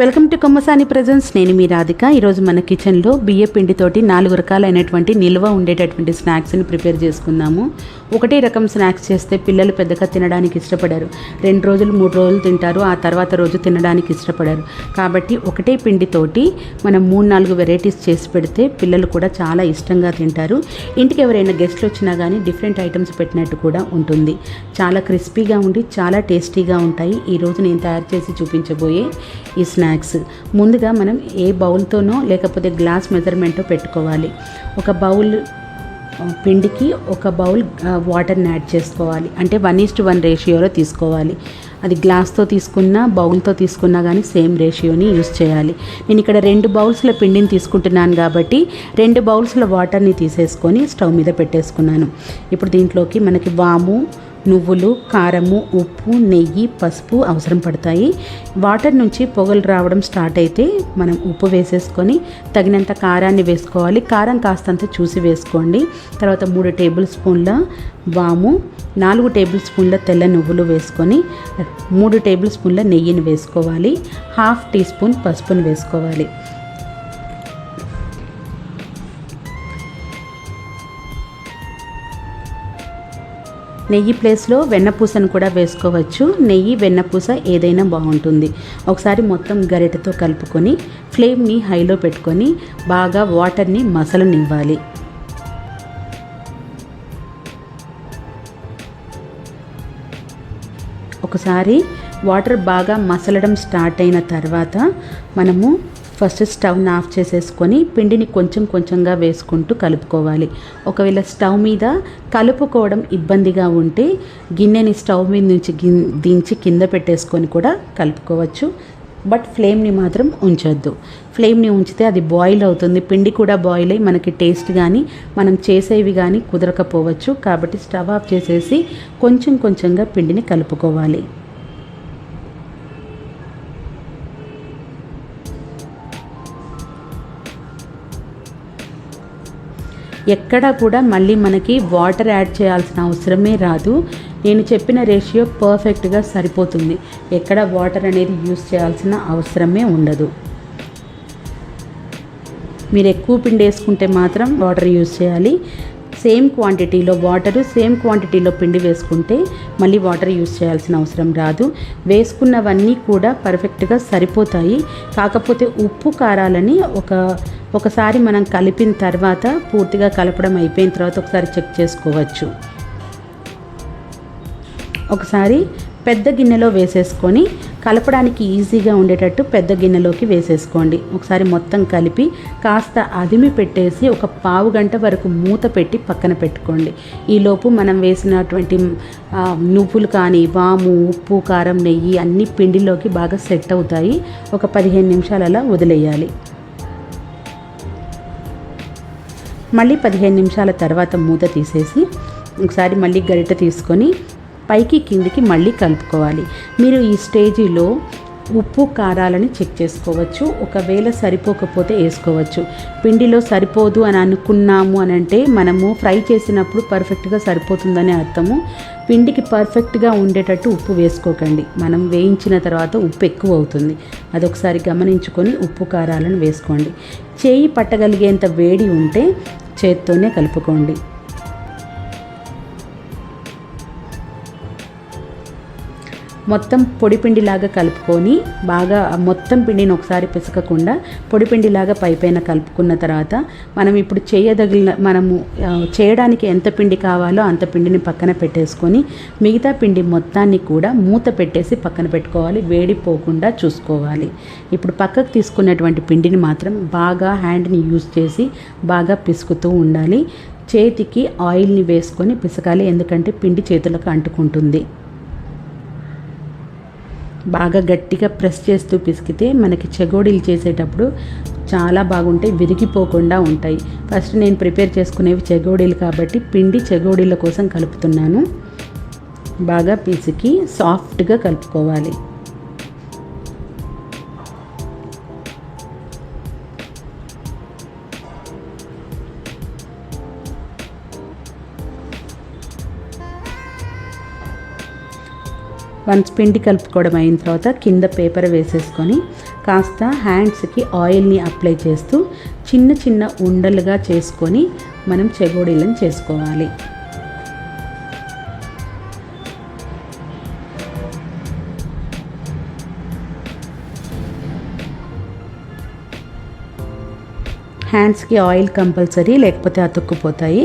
Welcome to Kommasani presence. నేను మీ రాధిక. ఈరోజు మన కిచెన్లో బియ్య పిండితోటి నాలుగు రకాలైనటువంటి నిల్వ ఉండేటటువంటి స్నాక్స్ని ప్రిపేర్ చేసుకుందాము. ఒకటే రకం స్నాక్స్ చేస్తే పిల్లలు పెద్దగా తినడానికి ఇష్టపడరు. రెండు రోజులు మూడు రోజులు తింటారు. ఆ తర్వాత రోజు తినడానికి ఇష్టపడరు. కాబట్టి ఒకటే పిండితోటి మనం మూడు నాలుగు వెరైటీస్ చేసి పెడితే పిల్లలు కూడా చాలా ఇష్టంగా తింటారు. ఇంటికి ఎవరైనా గెస్ట్లు వచ్చినా కానీ డిఫరెంట్ ఐటమ్స్ పెట్టినట్టు కూడా ఉంటుంది. చాలా క్రిస్పీగా ఉండి చాలా టేస్టీగా ఉంటాయి. ఈరోజు నేను తయారు చేసి చూపించబోయే ఈ స్నాక్స్ స్నాక్స్. ముందుగా మనం ఏ బౌల్తోనో లేకపోతే గ్లాస్ మెజర్మెంటో పెట్టుకోవాలి. ఒక బౌల్ పిండికి ఒక బౌల్ వాటర్ని యాడ్ చేసుకోవాలి. అంటే వన్ ఈస్ట్ వన్ రేషియోలో తీసుకోవాలి. అది గ్లాస్తో తీసుకున్నా బౌల్తో తీసుకున్నా కానీ సేమ్ రేషియోని యూస్ చేయాలి. నేను ఇక్కడ రెండు బౌల్స్ల పిండిని తీసుకుంటున్నాను కాబట్టి రెండు బౌల్స్ల వాటర్ని తీసేసుకొని స్టవ్ మీద పెట్టేసుకున్నాను. ఇప్పుడు దీంట్లోకి మనకి వాము నువ్వులు కారము ఉప్పు నెయ్యి పసుపు అవసరం పడతాయి. వాటర్ నుంచి పొగలు రావడం స్టార్ట్ అయితే మనం ఉప్పు వేసేసుకొని తగినంత కారాన్ని వేసుకోవాలి. కారం కాస్తంత చూసి వేసుకోండి. తర్వాత మూడు టేబుల్ స్పూన్ల వాము నాలుగు టేబుల్ స్పూన్ల తెల్ల నువ్వులు వేసుకొని మూడు టేబుల్ స్పూన్ల నెయ్యిని వేసుకోవాలి. హాఫ్ టీ స్పూన్ పసుపుని వేసుకోవాలి. నెయ్యి ప్లేస్లో వెన్నపూసను కూడా వేసుకోవచ్చు. నెయ్యి వెన్నపూస ఏదైనా బాగుంటుంది. ఒకసారి మొత్తం గరిటెతో కలుపుకొని ఫ్లేమ్ని హైలో పెట్టుకొని బాగా వాటర్ని మసలనివ్వాలి. ఒకసారి వాటర్ బాగా మసలడం స్టార్ట్ అయిన తర్వాత మనము ఫస్ట్ స్టవ్ని ఆఫ్ చేసేసుకొని పిండిని కొంచెం కొంచెంగా వేసుకుంటూ కలుపుకోవాలి. ఒకవేళ స్టవ్ మీద కలుపుకోవడం ఇబ్బందిగా ఉంటే గిన్నెని స్టవ్ మీద నుంచి గిన్ దించి కింద పెట్టేసుకొని కూడా కలుపుకోవచ్చు. బట్ ఫ్లేమ్ని మాత్రం ఉంచొద్దు. ఫ్లేమ్ని ఉంచితే అది బాయిల్ అవుతుంది. పిండి కూడా బాయిల్ అయ్యి మనకి టేస్ట్ కానీ మనం చేసేవి కానీ కుదరకపోవచ్చు. కాబట్టి స్టవ్ ఆఫ్ చేసేసి కొంచెం కొంచెంగా పిండిని కలుపుకోవాలి. ఎక్కడా కూడా మళ్ళీ మనకి వాటర్ యాడ్ చేయాల్సిన అవసరమే రాదు. నేను చెప్పిన రేషియో పర్ఫెక్ట్గా సరిపోతుంది. ఎక్కడ వాటర్ అనేది యూస్ చేయాల్సిన అవసరమే ఉండదు. మీరు ఎక్కువ పిండి వేసుకుంటే మాత్రం వాటర్ యూస్ చేయాలి. సేమ్ క్వాంటిటీలో వాటరు సేమ్ క్వాంటిటీలో పిండి వేసుకుంటే మళ్ళీ వాటర్ యూస్ చేయాల్సిన అవసరం రాదు. వేసుకున్నవన్నీ కూడా పర్ఫెక్ట్గా సరిపోతాయి. కాకపోతే ఉప్పు కారాలని ఒక ఒకసారి మనం కలిపిన తర్వాత పూర్తిగా కలపడం అయిపోయిన తర్వాత ఒకసారి చెక్ చేసుకోవచ్చు. ఒకసారి పెద్ద గిన్నెలో వేసేసుకొని కలపడానికి ఈజీగా ఉండేటట్టు పెద్ద గిన్నెలోకి వేసేసుకోండి. ఒకసారి మొత్తం కలిపి కాస్త అదిమి పెట్టేసి ఒక పావు గంట వరకు మూత పెట్టి పక్కన పెట్టుకోండి. ఈలోపు మనం వేసినటువంటి నువ్వులు కానీ వాము ఉప్పు కారం నెయ్యి అన్ని పిండిలోకి బాగా సెట్ అవుతాయి. ఒక పదిహేను నిమిషాలు అలా వదిలేయాలి. మళ్ళీ పదిహేను నిమిషాల తర్వాత మూత తీసేసి ఒకసారి మళ్ళీ గరిట తీసుకొని పైకి కిందికి మళ్ళీ కలుపుకోవాలి. మీరు ఈ స్టేజీలో ఉప్పు కారాలని చెక్ చేసుకోవచ్చు. ఒకవేళ సరిపోకపోతే వేసుకోవచ్చు. పిండిలో సరిపోదు అని అనుకున్నాము అని అంటే మనము ఫ్రై చేసినప్పుడు పర్ఫెక్ట్గా సరిపోతుందనే అర్థము. పిండికి పర్ఫెక్ట్గా ఉండేటట్టు ఉప్పు వేసుకోకండి. మనం వేయించిన తర్వాత ఉప్పు ఎక్కువ అవుతుంది. అదొకసారి గమనించుకొని ఉప్పు కారాలను వేసుకోండి. చేయి పట్టగలిగేంత వేడి ఉంటే చేత్తోనే కలుపుకోండి. మొత్తం పొడి పిండిలాగా కలుపుకొని బాగా మొత్తం పిండిని ఒకసారి పిసకకుండా పొడి పిండిలాగా పైపైన కలుపుకున్న తర్వాత మనం ఇప్పుడు చేయదగిన మనము చేయడానికి ఎంత పిండి కావాలో అంత పిండిని పక్కన పెట్టేసుకొని మిగతా పిండి మొత్తాన్ని కూడా మూత పెట్టేసి పక్కన పెట్టుకోవాలి. వేడిపోకుండా చూసుకోవాలి. ఇప్పుడు పక్కకు తీసుకున్నటువంటి పిండిని మాత్రం బాగా హ్యాండ్ని యూస్ చేసి బాగా పిసుకుతూ ఉండాలి. చేతికి ఆయిల్ని వేసుకొని పిసకాలి. ఎందుకంటే పిండి చేతులకు అంటుకుంటుంది. బాగా గట్టిగా ప్రెస్ చేస్తూ పిసికితే మనకి చెగోడీలు చేసేటప్పుడు చాలా బాగుంటాయి విరిగిపోకుండా ఉంటాయి. ఫస్ట్ నేను ప్రిపేర్ చేసుకునేవి చెగోడీలు కాబట్టి పిండి చెగోడీల కోసం కలుపుతున్నాను. బాగా పిసికి సాఫ్ట్గా కలుపుకోవాలి. వన్స్ పిండి కలుపుకోవడం అయిన తర్వాత కింద పేపర్ వేసేసుకొని కాస్త హ్యాండ్స్కి ఆయిల్ని అప్లై చేస్తూ చిన్న చిన్న ఉండలుగా చేసుకొని మనం చెగోడీలను చేసుకోవాలి. హ్యాండ్స్కి ఆయిల్ కంపల్సరీ లేకపోతే అతుక్కుపోతాయి.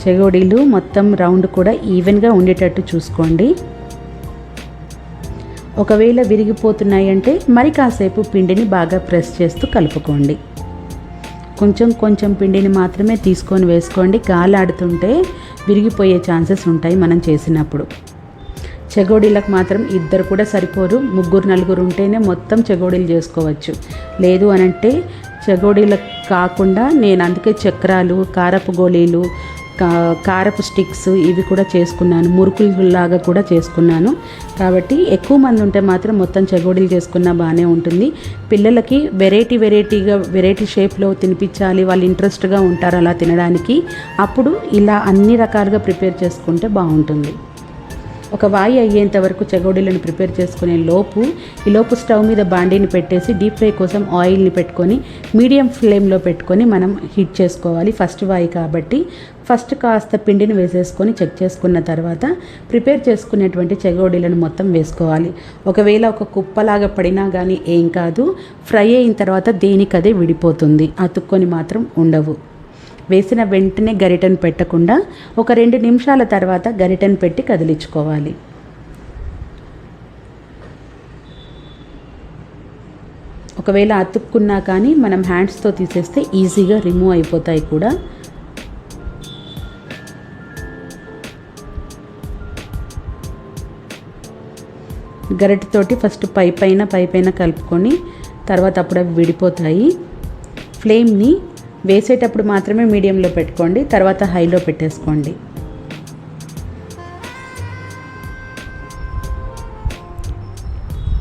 చెగోడీలు మొత్తం రౌండ్ కూడా ఈవెన్గా ఉండేటట్టు చూసుకోండి. ఒకవేళ విరిగిపోతున్నాయి అంటే మరి కాసేపు పిండిని బాగా ప్రెస్ చేస్తూ కలుపుకోండి. కొంచెం కొంచెం పిండిని మాత్రమే తీసుకొని వేసుకోండి. గాలాడుతుంటే విరిగిపోయే ఛాన్సెస్ ఉంటాయి మనం చేసినప్పుడు. చెగోడీలకు మాత్రం ఇద్దరు కూడా సరిపోరు. ముగ్గురు నలుగురు ఉంటేనే మొత్తం చెగోడీలు చేసుకోవచ్చు. లేదు అనంటే చెగోడీలకు కాకుండా నేను అందుకే చక్రాలు కారపు గోళీలు కారపు స్టిక్స్ ఇవి కూడా చేసుకున్నాను. మురుకులాగా కూడా చేసుకున్నాను. కాబట్టి ఎక్కువ మంది ఉంటే మాత్రం మొత్తం చెగోడీలు చేసుకున్నా బాగానే ఉంటుంది. పిల్లలకి వెరైటీ వెరైటీగా వెరైటీ షేప్లో తినిపించాలి. వాళ్ళు ఇంట్రెస్ట్గా ఉంటారు అలా తినడానికి. అప్పుడు ఇలా అన్ని రకాలుగా ప్రిపేర్ చేసుకుంటే బాగుంటుంది. ఒక వాయి అయ్యేంత వరకు చెగోడీలను ప్రిపేర్ చేసుకునే లోపు ఈ లోపు స్టవ్ మీద బాండీని పెట్టేసి డీప్ ఫ్రై కోసం ఆయిల్ని పెట్టుకొని మీడియం ఫ్లేమ్లో పెట్టుకొని మనం హీట్ చేసుకోవాలి ఫస్ట్ వాయి కాబట్టి. ఫస్ట్ కాస్త పిండిని వేసేసుకొని చెక్ చేసుకున్న తర్వాత ప్రిపేర్ చేసుకునేటువంటి చెగోడీలను మొత్తం వేసుకోవాలి. ఒకవేళ ఒక కుప్పలాగా పడినా కానీ ఏం కాదు ఫ్రై అయిన తర్వాత దేనికదే విడిపోతుంది. అతుక్కొని మాత్రం ఉండవు. వేసిన వెంటనే గరిటెను పెట్టకుండా ఒక రెండు నిమిషాల తర్వాత గరిటెను పెట్టి కదిలించుకోవాలి. ఒకవేళ అతుక్కున్నా కానీ మనం హ్యాండ్స్తో తీసేస్తే ఈజీగా రిమూవ్ అయిపోతాయి కూడా. గరిటెతోటి ఫస్ట్ పై పైన పై పైన కలుపుకొని తర్వాత అప్పుడు అవి విడిపోతాయి. ఫ్లేమ్ని వేసేటప్పుడు మాత్రమే మీడియంలో పెట్టుకోండి తర్వాత హైలో పెట్టేసుకోండి.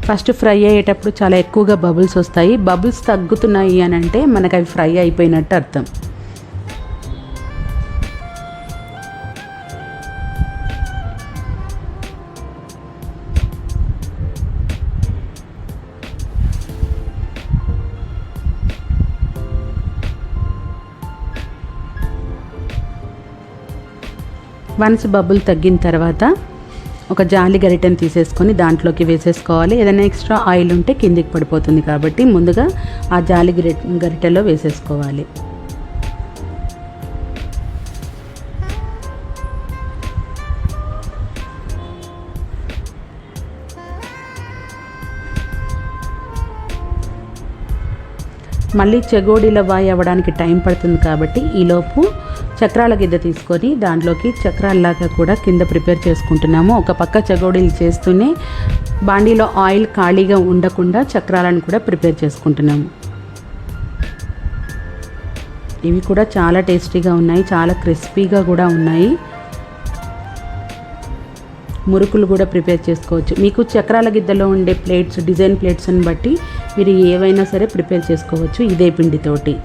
ఫస్ట్ ఫ్రై అయ్యేటప్పుడు చాలా ఎక్కువగా బబుల్స్ వస్తాయి. బబుల్స్ తగ్గుతున్నాయి అని అంటే మనకు అవి ఫ్రై అయిపోయినట్టు అర్థం. వన్స్ బబుల్ తగ్గిన తర్వాత ఒక జాలి గరిటెను తీసేసుకొని దాంట్లోకి వేసేసుకోవాలి. ఏదైనా ఎక్స్ట్రా ఆయిల్ ఉంటే కిందికి పడిపోతుంది కాబట్టి ముందుగా ఆ జాలి గరిటెలో వేసేసుకోవాలి. మళ్ళీ చెగోడీల వాయి అవ్వడానికి టైం పడుతుంది కాబట్టి ఈలోపు చక్రాల గిద్ద తీసుకొని దాంట్లోకి చక్రాల్లాగా కూడా కింద ప్రిపేర్ చేసుకుంటున్నాము. ఒక పక్క చగోడీలు చేస్తూనే బాండీలో ఆయిల్ ఖాళీగా ఉండకుండా చక్రాలను కూడా ప్రిపేర్ చేసుకుంటున్నాము. ఇవి కూడా చాలా టేస్టీగా ఉన్నాయి చాలా క్రిస్పీగా కూడా ఉన్నాయి. మురుకులు కూడా ప్రిపేర్ చేసుకోవచ్చు. మీకు చక్రాల గిద్దలో ఉండే ప్లేట్స్ డిజైన్ ప్లేట్స్ని బట్టి మీరు ఏవైనా సరే ప్రిపేర్ చేసుకోవచ్చు ఇదే పిండితోటి.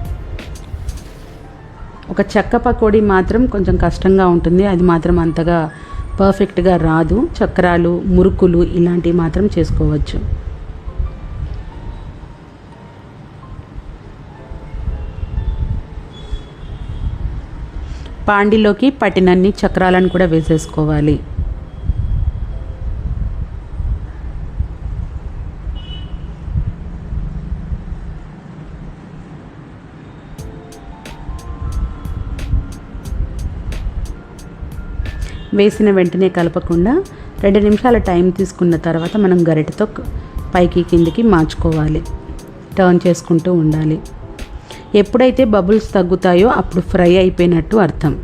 ఒక చెక్క పకోడీ మాత్రం కొంచెం కష్టంగా ఉంటుంది. అది మాత్రం అంతగా పర్ఫెక్ట్గా రాదు. చక్రాలు మురుకులు ఇలాంటివి మాత్రం చేసుకోవచ్చు. పాండిలోకి పట్టినన్ని చక్రాలను కూడా వేసేసుకోవాలి. వేసిన వెంటనే కలపకుండా రెండు నిమిషాల టైం తీసుకున్న తర్వాత మనం గరిటెతో పైకి కిందికి మార్చుకోవాలి. టర్న్ చేసుకుంటూ ఉండాలి. ఎప్పుడైతే బబుల్స్ తగ్గుతాయో అప్పుడు ఫ్రై అయిపోయినట్టు అర్థం.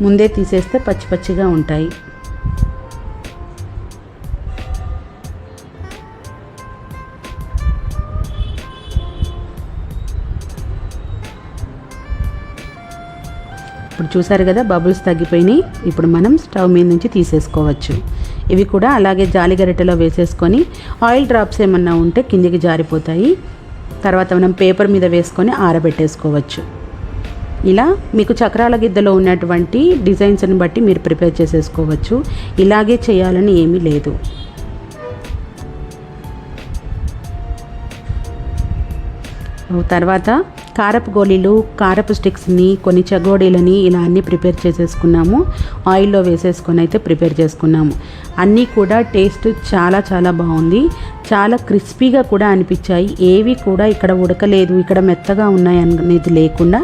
ముందే తీసేస్తే పచ్చి పచ్చిగా ఉంటాయి. ఇప్పుడు చూసారు కదా బబుల్స్ తగ్గిపోయినాయి. ఇప్పుడు మనం స్టవ్ మీద నుంచి తీసేసుకోవచ్చు. ఇవి కూడా అలాగే జాలి గరిటెలో వేసేసుకొని ఆయిల్ డ్రాప్స్ ఏమన్నా ఉంటే కిందికి జారిపోతాయి. తర్వాత మనం పేపర్ మీద వేసుకొని ఆరబెట్టేసుకోవచ్చు. ఇలా మీకు చక్రాల గిద్దలో ఉన్నటువంటి డిజైన్స్ని బట్టి మీరు ప్రిపేర్ చేసేసుకోవచ్చు. ఇలాగే చేయాలని ఏమీ లేదు. తర్వాత కారపు గోళీలు కారపు స్టిక్స్ని కొన్ని చగోడీలని ఇలా అన్నీ ప్రిపేర్ చేసేసుకున్నాము. ఆయిల్లో వేసేసుకొని అయితే ప్రిపేర్ చేసుకున్నాము. అన్నీ కూడా టేస్ట్ చాలా చాలా బాగుంది. చాలా క్రిస్పీగా కూడా అనిపించాయి. ఏవి కూడా ఇక్కడ ఉడకలేదు ఇక్కడ మెత్తగా ఉన్నాయి అనేది లేకుండా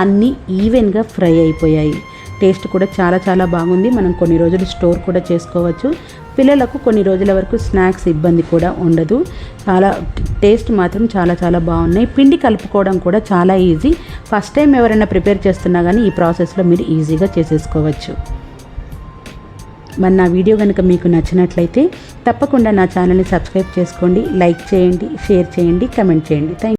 అన్నీ ఈవెన్గా ఫ్రై అయిపోయాయి. టేస్ట్ కూడా చాలా చాలా బాగుంది. మనం కొన్ని రోజులు స్టోర్ కూడా చేసుకోవచ్చు. పిల్లలకు కొన్ని రోజుల వరకు స్నాక్స్ ఇబ్బంది కూడా ఉండదు. చాలా టేస్ట్ మాత్రం చాలా చాలా బాగున్నాయి. పిండి కలుపుకోవడం కూడా చాలా ఈజీ. ఫస్ట్ టైం ఎవరైనా ప్రిపేర్ చేస్తున్నా కానీ ఈ ప్రాసెస్లో మీరు ఈజీగా చేసేసుకోవచ్చు. మరి నా వీడియో కనుక మీకు నచ్చినట్లయితే తప్పకుండా నా ఛానల్ని సబ్స్క్రైబ్ చేసుకోండి. లైక్ చేయండి షేర్ చేయండి కమెంట్ చేయండి. థ్యాంక్